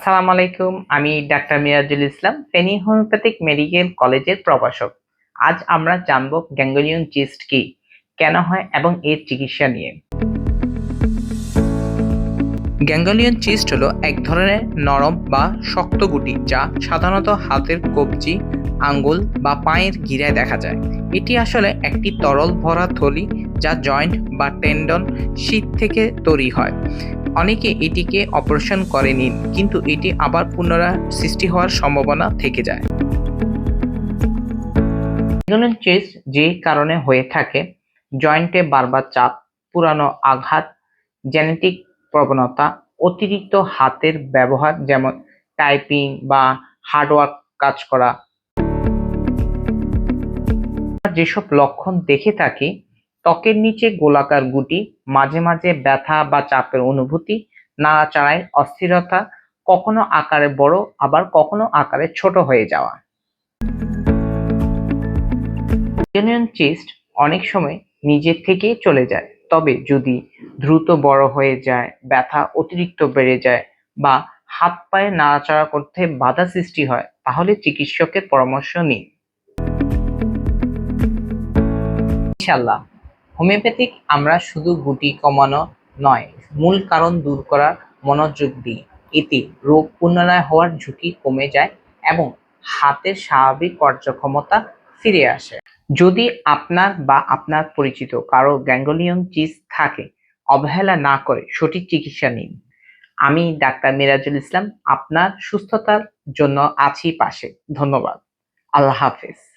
আসসালামু আলাইকুম। আমি doctor Mirajul Islam, Feni homeopathic medical কলেজের প্রভাষক। আজ আমরা জানব গ্যাঙ্গুলিয়ন চিস্ট কি, কেন হয় এবং এর চিকিৎসা নিয়ে। গ্যাঙ্গুলিয়ন চিস্ট হলো এক ধরনের নরম বা শক্ত গুটি যা সাধারণত হাতের কবজি, আঙ্গুল বা পায়ের গিরায় দেখা যায়। এটি আসলে একটি তরল ভরা থলি যা জয়েন্ট বা টেন্ডন শীত থেকে তৈরি হয়। অনেকে এটিকে অপারেশন করে নিন কিন্তু এটি আবার পুনরায় সৃষ্টি হওয়ার সম্ভাবনা থেকে যায়। রেগুলার চেস্ট যে কারণে হয়ে থাকে, জয়েন্টে বারবার চাপ, পুরানো আঘাত, জেনেটিক প্রবণতা, অতিরিক্ত হাতের ব্যবহার যেমন টাইপিং বা হার্ডওয়ার্ক কাজ করা। যেসব লক্ষণ দেখে থাকি ত্বকের নিচে গোলাকার গুটি, মাঝে মাঝে ব্যথা বা চাপের অনুভূতি, নাড়াচাড়ায় অস্থিরতা, কখনো আকারে বড়, আবার কখনো আকারে ছোট হয়ে যাওয়া। ইউনিয়ন চেস্ট অনেক সময় নিজে থেকেই চলে যায়, তবে যদি দ্রুত বড় হয়ে যায়, ব্যথা অতিরিক্ত বেড়ে যায় বা হাত পায়ে নাড়াচাড়া করতে বাধা সৃষ্টি হয়, তাহলে চিকিৎসকের পরামর্শ নিন। ইনশাল্লাহ হোমিওপ্যাথিক আমরা শুধু গুটি কমানো নয়, মূল কারণ দূর করার মনোযোগ দিই। এতে রোগ পুনরায় হওয়ার ঝুঁকি কমে যায় এবং হাতের স্বাভাবিক কার্যক্ষমতা ফিরে আসে। যদি আপনার বা আপনার পরিচিত কারও গ্যাঙ্গলিয়ন চিজ থাকে, অবহেলা না করে সঠিক চিকিৎসা নিন। আমি ডাক্তার মিরাজুল ইসলাম, আপনার সুস্থতার জন্য আছি পাশে। ধন্যবাদ। আল্লাহ হাফেজ।